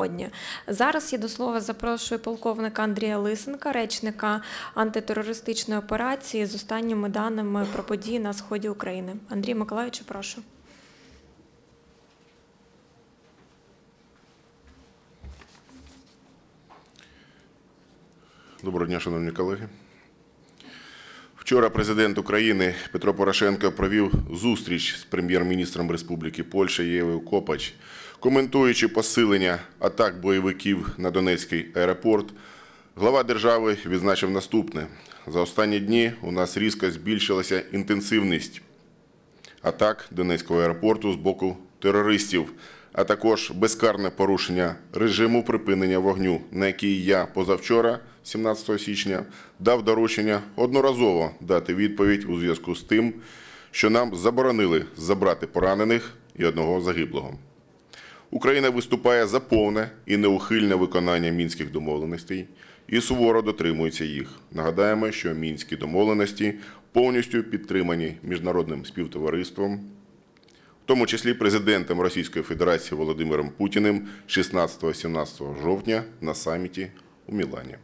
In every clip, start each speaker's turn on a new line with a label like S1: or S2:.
S1: Великодня. Зараз я до слова запрошую полковника Андрія Лисенка, речника антитерористичної операції з останніми даними про події на сході України. Андрій Миколаївичу, прошу.
S2: Доброго дня, шановні колеги. Вчора президент України Петро Порошенко провів зустріч з прем'єр-міністром Республіки Польща Євою Копач, коментуючи посилення атак бойовиків на Донецький аеропорт. Глава держави відзначив наступне: за останні дні у нас різко збільшилася інтенсивність атак Донецького аеропорту з боку терористів, а також безкарне порушення режиму припинення вогню, на який я позавчора, 17 січня, дав доручення одноразово дати відповідь у зв'язку з тим, що нам заборонили забрати поранених і одного загиблого. Україна виступає за повне і неухильне виконання мінських домовленостей і суворо дотримується їх. Нагадаємо, що мінські домовленості повністю підтримані міжнародним співтовариством, в тому числі президентом Російської Федерації Володимиром Путіним 16-17 жовтня на саміті у Мілані.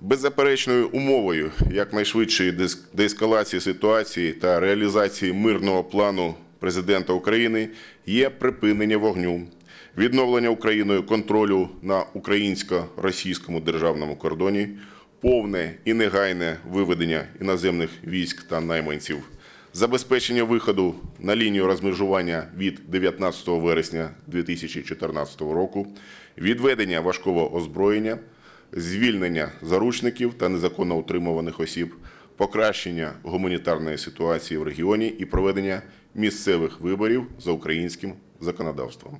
S2: Беззаперечною умовою якнайшвидшої деескалації ситуації та реалізації мирного плану президента України є припинення вогню, відновлення Україною контролю на українсько-російському державному кордоні, повне і негайне виведення іноземних військ та найманців, забезпечення виходу на лінію розмежування від 19 вересня 2014 року, відведення важкого озброєння, звільнення заручників та незаконно утримуваних осіб, покращення гуманітарної ситуації в регіоні і проведення місцевих виборів за українським законодавством.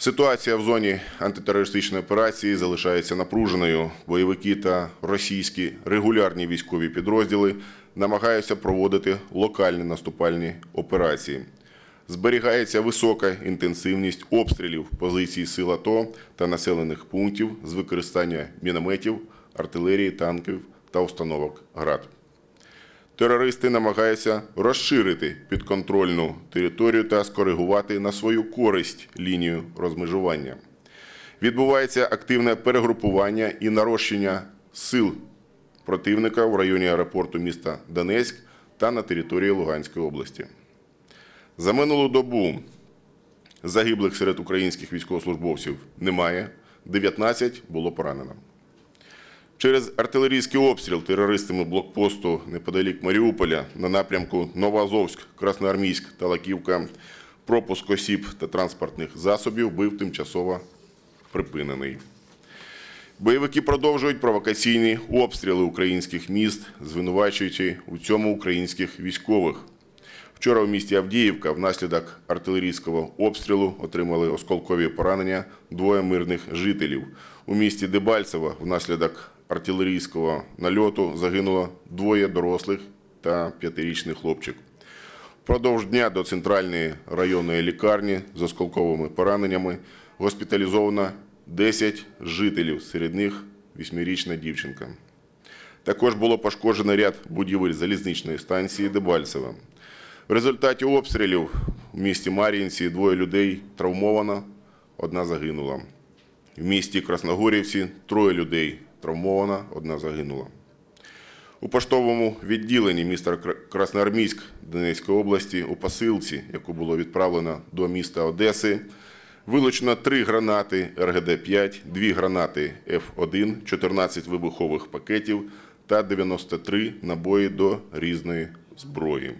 S2: Ситуація в зоні антитерористичної операції залишається напруженою. Бойовики та російські регулярні військові підрозділи намагаються проводити локальні наступальні операції. Зберігається висока інтенсивність обстрілів позицій сил АТО та населених пунктів з використання мінометів, артилерії, танків та установок ГРАД. Терористи намагаються розширити підконтрольну територію та скоригувати на свою користь лінію розмежування. Відбувається активне перегрупування і нарощення сил противника в районі аеропорту міста Донецьк та на території Луганської області. За минулу добу загиблих серед українських військовослужбовців немає, 19 було поранено. Через артилерійський обстріл терористами блокпосту неподалік Маріуполя на напрямку Новоазовськ, Красноармійськ та Лаківка пропуск осіб та транспортних засобів був тимчасово припинений. Бойовики продовжують провокаційні обстріли українських міст, звинувачуючи у цьому українських військових. Вчора в місті Авдіївка внаслідок артилерійського обстрілу отримали осколкові поранення двоє мирних жителів. У місті Дебальцево внаслідок артилерійського нальоту загинуло двоє дорослих та п'ятирічний хлопчик. Впродовж дня до центральної районної лікарні з осколковими пораненнями госпіталізовано 10 жителів, серед них 8-річна дівчинка. Також було пошкоджено ряд будівель залізничної станції Дебальцево. В результаті обстрілів в місті Мар'їнці двоє людей травмовано, одна загинула. В місті Красногорівці троє людей травмовано, одна загинула. У поштовому відділенні міста Красноармійськ Донецької області у посилці, яку було відправлено до міста Одеси, вилучено три гранати РГД-5, дві гранати Ф1, 14 вибухових пакетів та 93 набої до різної зброї.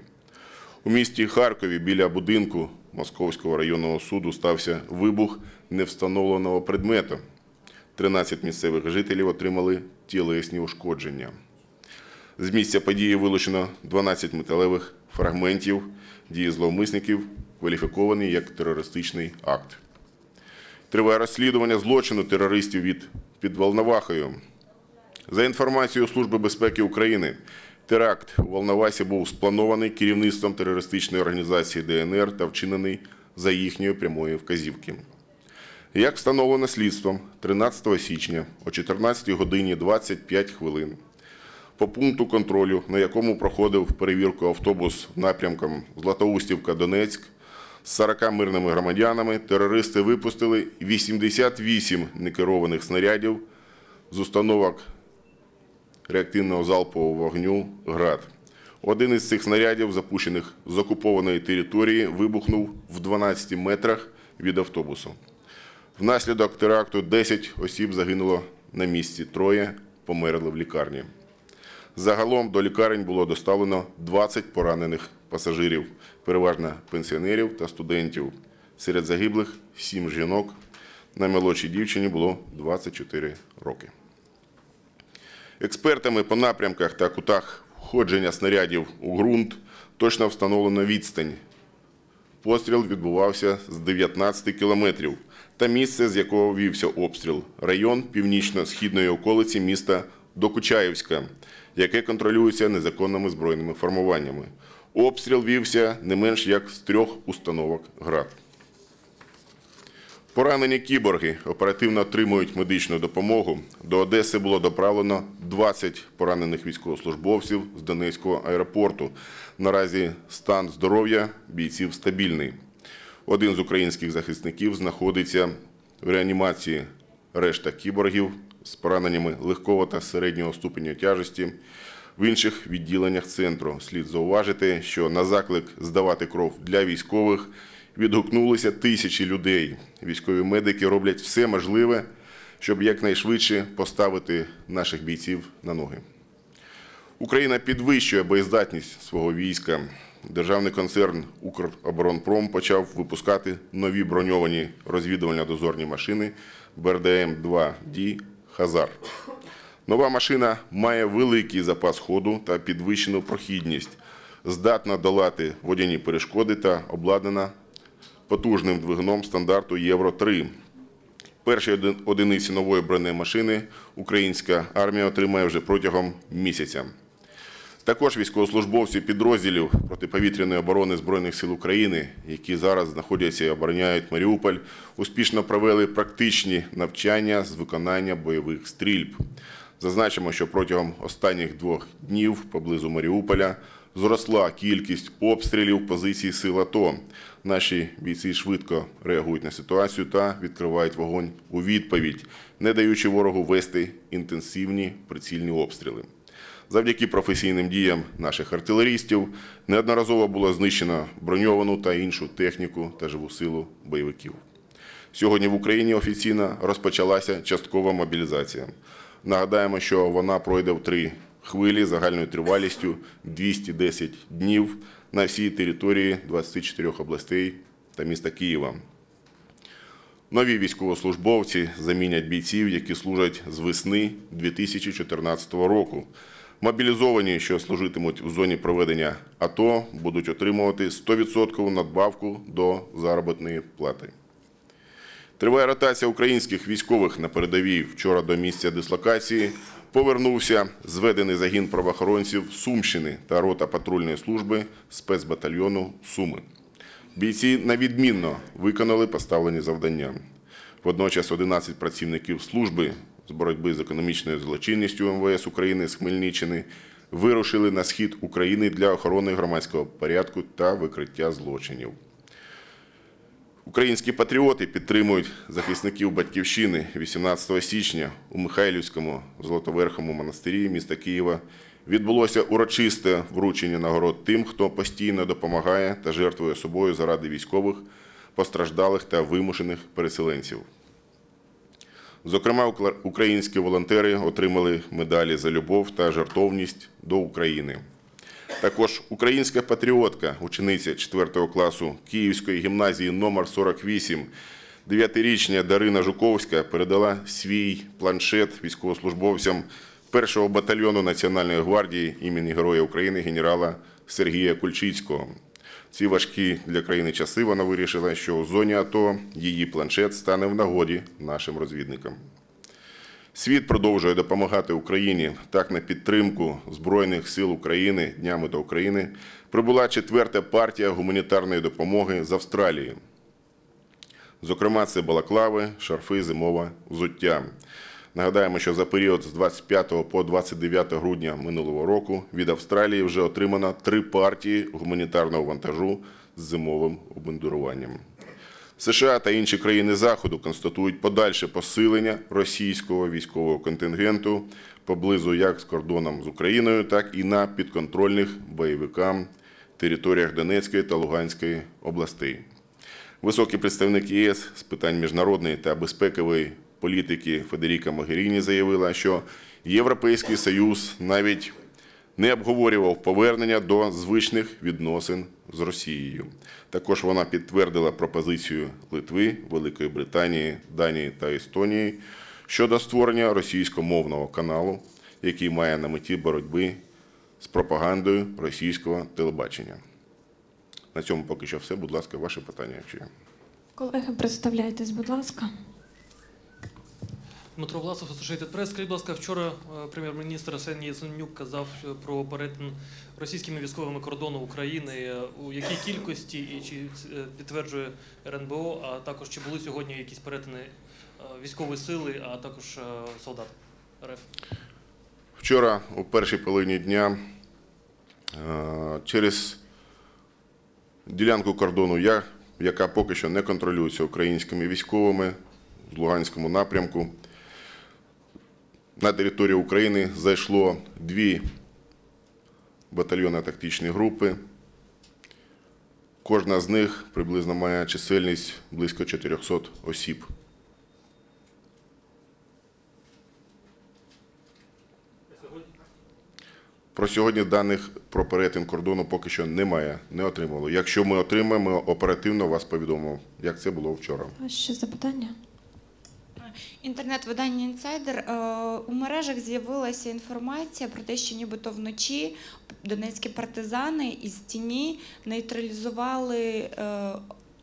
S2: У місті Харкові біля будинку Московського районного суду стався вибух невстановленого предмету. 13 місцевих жителів отримали тілесні ушкодження. З місця події вилучено 12 металевих фрагментів дії зловмисників, кваліфіковані як терористичний акт. Триває розслідування злочину терористів від під Волновахою. За інформацією Служби безпеки України, теракт у Волновасі був спланований керівництвом терористичної організації ДНР та вчинений за їхньої прямої вказівки. Як встановлено слідством 13 січня о 14 годині 25 хвилин по пункту контролю, на якому проходив перевірку автобус напрямком Златоустівка-Донецьк, з 40 мирними громадянами терористи випустили 88 некерованих снарядів з установок реактивного залпового вогню «Град». Один із цих снарядів, запущених з окупованої території, вибухнув в 12 метрах від автобусу. Внаслідок теракту 10 осіб загинуло на місці, троє померли в лікарні. Загалом до лікарень було доставлено 20 поранених пасажирів, переважно пенсіонерів та студентів. Серед загиблих 7 жінок. Наймолодшій дівчині було 24 роки. Експертами по напрямках та кутах входження снарядів у ґрунт точно встановлено відстань. Постріл відбувався з 19 кілометрів та місце, з якого вівся обстріл – район північно-східної околиці міста Докучаївська, яке контролюється незаконними збройними формуваннями. Обстріл вівся не менш як з трьох установок «Град». Поранені кіборги оперативно отримують медичну допомогу. До Одеси було доправлено 20 поранених військовослужбовців з Донецького аеропорту. Наразі стан здоров'я бійців стабільний. Один з українських захисників знаходиться в реанімації. Решта кіборгів з пораненнями легкого та середнього ступеня тяжесті в інших відділеннях центру. Слід зауважити, що на заклик здавати кров для військових відгукнулися тисячі людей. Військові медики роблять все можливе, щоб якнайшвидше поставити наших бійців на ноги. Україна підвищує боєздатність свого війська. Державний концерн «Укроборонпром» почав випускати нові броньовані розвідувально-дозорні машини БРДМ-2Д «Хазар». Нова машина має великий запас ходу та підвищену прохідність, здатна долати водяні перешкоди та обладнана потужним двигуном стандарту Євро-3. Перші одиниці нової бронемашини українська армія отримає вже протягом місяця. Також військовослужбовці підрозділів протиповітряної оборони Збройних сил України, які зараз знаходяться і обороняють Маріуполь, успішно провели практичні навчання з виконання бойових стрільб. Зазначимо, що протягом останніх двох днів поблизу Маріуполя зросла кількість обстрілів позицій сил АТО. Наші бійці швидко реагують на ситуацію та відкривають вогонь у відповідь, не даючи ворогу вести інтенсивні прицільні обстріли. Завдяки професійним діям наших артилерістів неодноразово було знищено броньовану та іншу техніку та живу силу бойовиків. Сьогодні в Україні офіційно розпочалася часткова мобілізація. Нагадаємо, що вона пройде в три хвилі загальною тривалістю 210 днів на всій території 24 областей та міста Києва. Нові військовослужбовці замінять бійців, які служать з весни 2014 року. Мобілізовані, що служитимуть у зоні проведення АТО, будуть отримувати 100% надбавку до заробітної плати. Триває ротація українських військових на передовій. Вчора до місця дислокації повернувся зведений загін правоохоронців Сумщини та рота патрульної служби спецбатальйону Суми. Бійці навідмінно виконали поставлені завдання. Водночас 11 працівників служби з боротьби з економічною злочинністю МВС України з Хмельниччини вирушили на схід України для охорони громадського порядку та викриття злочинів. Українські патріоти підтримують захисників Батьківщини 18 січня у Михайлівському Золотоверхому монастирі міста Києва відбулося урочисте вручення нагород тим, хто постійно допомагає та жертвує собою заради військових, постраждалих та вимушених переселенців. Зокрема, українські волонтери отримали медалі за любов та жертовність до України. Також українська патріотка, учениця 4 класу Київської гімназії номер 48, 9-річня Дарина Жуковська передала свій планшет військовослужбовцям 1-го батальйону Національної гвардії імені Героя України генерала Сергія Кульчицького. Ці важкі для країни часи вона вирішила, що у зоні АТО її планшет стане в нагоді нашим розвідникам. Світ продовжує допомагати Україні. Так, на підтримку Збройних сил України Днями до України прибула четверта партія гуманітарної допомоги з Австралії. Зокрема, це балаклави, шарфи, зимове взуття. Нагадаємо, що за період з 25 по 29 грудня минулого року від Австралії вже отримано три партії гуманітарного вантажу з зимовим обмундируванням. США та інші країни Заходу констатують подальше посилення російського військового контингенту поблизу як з кордоном з Україною, так і на підконтрольних бойовикам територіях Донецької та Луганської областей. Високий представник ЄС з питань міжнародної та безпекової політики Федеріка Могеріні заявила, що Європейський Союз навіть не обговорював повернення до звичних відносин з Росією. Також вона підтвердила пропозицію Литви, Великої Британії, Данії та Естонії щодо створення російськомовного каналу, який має на меті боротьби з пропагандою російського телебачення. На цьому поки що все. Будь ласка, ваше питання.
S1: Колеги, представляйтесь, будь ласка.
S3: Дмитро Власов, Associated Press. Скажіть, будь ласка, вчора е, прем'єр-міністр Арсеній Яценюк казав е, про перетин російськими військовими кордону України. Е, У якій кількості і чи підтверджує РНБО, а також чи були сьогодні якісь перетини військової сили, а також солдат РФ?
S2: Вчора, у першій половині дня, через ділянку кордону, я- яка поки що не контролюється українськими військовими в Луганському напрямку, на територію України зайшло дві батальйонно-тактичні групи. Кожна з них приблизно має чисельність близько 400 осіб. Про сьогодні даних про перетин кордону поки що немає, не отримали. Якщо ми отримаємо, ми оперативно вас повідомимо, як це було вчора.
S1: А ще запитання?
S4: Інтернет-видання інсайдер е, у мережах з'явилася інформація про те, що нібито вночі донецькі партизани із тіні нейтралізували е,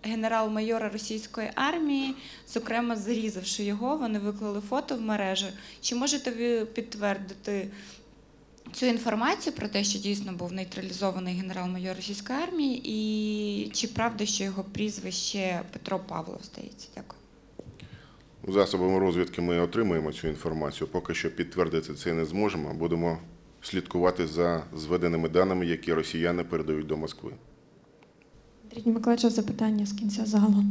S4: генерал-майора російської армії, зокрема зарізавши його. Вони виклали фото в мережі. Чи можете ви підтвердити? Цю інформацію про те, що дійсно був нейтралізований генерал-майор російської армії, і чи правда, що його прізвище Петро Павлов здається? Дякую.
S2: Засобами розвідки ми отримуємо цю інформацію. Поки що підтвердити це не зможемо. Будемо слідкувати за зведеними даними, які росіяни передають до Москви.
S1: Андрій Миколаївич, запитання з кінця залу.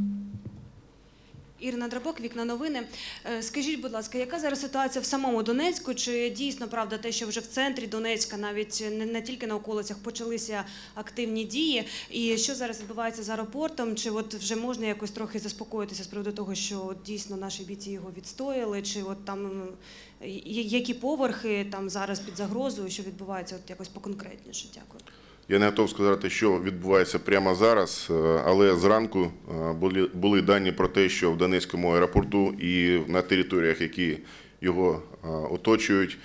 S5: Ірина Драбок, вікна новини. Е, Скажіть, будь ласка, яка зараз ситуація в самому Донецьку? Чи дійсно правда те, що вже в центрі Донецька, навіть не, не тільки на околицях, почалися активні дії? І що зараз відбувається з аеропортом? Чи от вже можна якось трохи заспокоїтися з приводу того, що дійсно наші бійці його відстояли? Чи от там які поверхи там зараз під загрозою, що відбувається? От якось поконкретніше? Дякую.
S2: Я не готов сказати, що відбувається прямо зараз, е, але зранку е, були, були дані про те, що в Донецькому аеропорту і на територіях, які його е, оточують,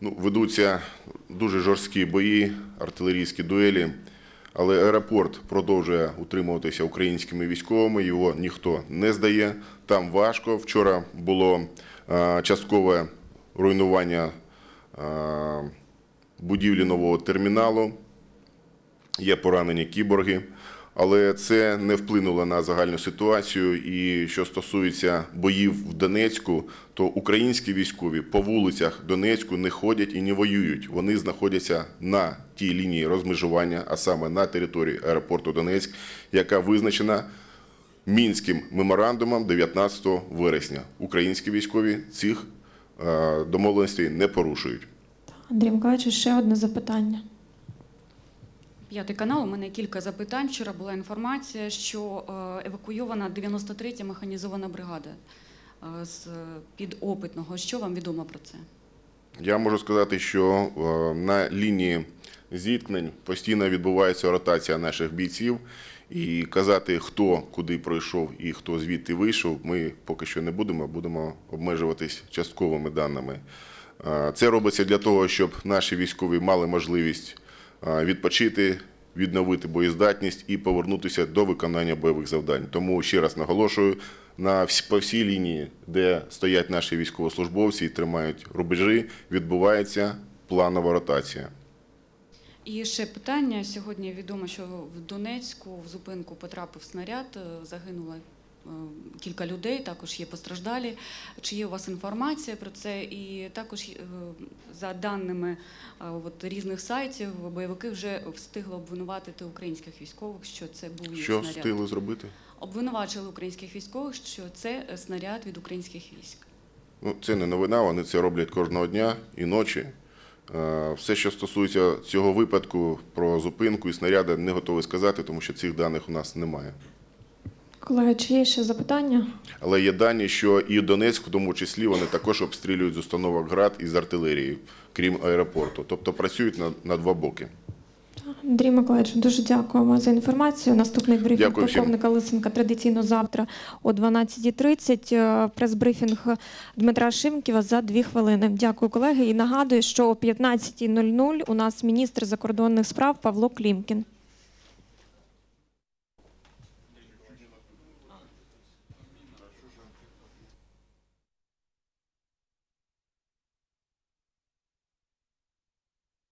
S2: ну, ведуться дуже жорсткі бої, артилерійські дуелі. Але аеропорт продовжує утримуватися українськими військовими, його ніхто не здає. Там важко. Вчора було часткове руйнування будівлі нового терміналу є поранені кіборги, але це не вплинуло на загальну ситуацію. І що стосується боїв в Донецьку, то українські військові по вулицях Донецьку не ходять і не воюють. Вони знаходяться на тій лінії розмежування, а саме на території аеропорту Донецьк, яка визначена. Мінським меморандумом 19 вересня українські військові цих е, домовленостей не порушують.
S1: Андрій Миколаївич, ще одне запитання.
S6: П'ятий канал. У мене кілька запитань. Вчора була інформація, що е, евакуйована 93-я механізована бригада е, з підопитного. Що вам відомо про це?
S2: Я можу сказати, що е, на лінії зіткнень постійно відбувається ротація наших бійців. І казати, хто куди пройшов і хто звідти вийшов, ми поки що не будемо, будемо обмежуватись частковими даними. Е, Це робиться для того, щоб наші військові мали можливість е, відпочити, відновити боєздатність і повернутися до виконання бойових завдань. Тому ще раз наголошую, на по всій лінії, де стоять наші військовослужбовці і тримають рубежі, відбувається планова ротація.
S6: І ще питання. Сьогодні відомо, що в Донецьку в зупинку потрапив снаряд, е, загинула кілька людей, також є постраждалі. Чи є у вас інформація про це? І також е, за даними е, от, різних сайтів, бойовики вже встигли обвинуватити українських військових, що це був їх
S2: Що
S6: снаряд.
S2: встигли зробити?
S6: Обвинувачили українських військових, що це е, снаряд від українських військ.
S2: Ну, це не новина, вони це роблять кожного дня і ночі. Е, Все, що стосується цього випадку про зупинку і снаряди, не готовий сказати, тому що цих даних у нас немає.
S1: Колеги, чи є ще запитання?
S2: Але є дані, що і Донецьк, в тому числі, вони також обстрілюють з установок ГРАД і з артилерії, крім аеропорту. Тобто працюють на, на два боки.
S1: Андрій Миколаївич, дуже дякуємо за інформацію. Наступний брифінг
S2: Дякую всім.
S1: полковника Лисенка традиційно завтра о 12.30. Е, Прес-брифінг Дмитра Шимківа за дві хвилини. Дякую, колеги. І нагадую, що о 15.00 у нас міністр закордонних справ Павло Клімкін.